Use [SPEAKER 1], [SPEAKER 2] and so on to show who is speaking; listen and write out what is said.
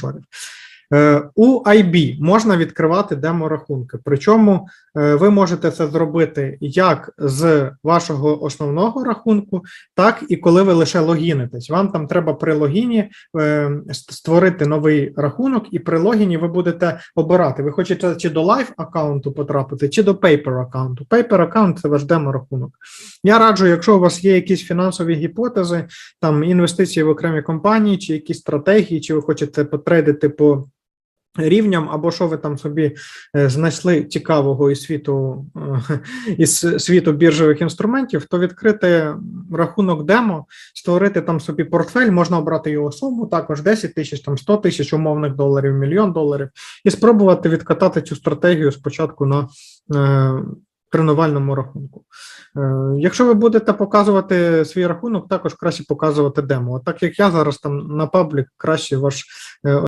[SPEAKER 1] 说的。Е, У IB можна відкривати демо-рахунки. Причому е, ви можете це зробити як з вашого основного рахунку, так і коли ви лише логінитесь. Вам там треба при логіні е, створити новий рахунок, і при логіні ви будете обирати. Ви хочете чи до лайв аккаунту потрапити, чи до paper аккаунту. Paper аккаунт це ваш демо-рахунок. Я раджу, якщо у вас є якісь фінансові гіпотези, там інвестиції в окремі компанії, чи якісь стратегії, чи ви хочете потрейдити по рівням, або що ви там собі е, знайшли цікавого із світу е, із світу біржових інструментів, то відкрити рахунок демо, створити там собі портфель, можна обрати його суму, також 10 тисяч, там 100 тисяч умовних доларів, мільйон доларів, і спробувати відкатати цю стратегію спочатку на е, тренувальному рахунку. Якщо ви будете показувати свій рахунок, також краще показувати демо. Так як я зараз там на паблік, краще ваш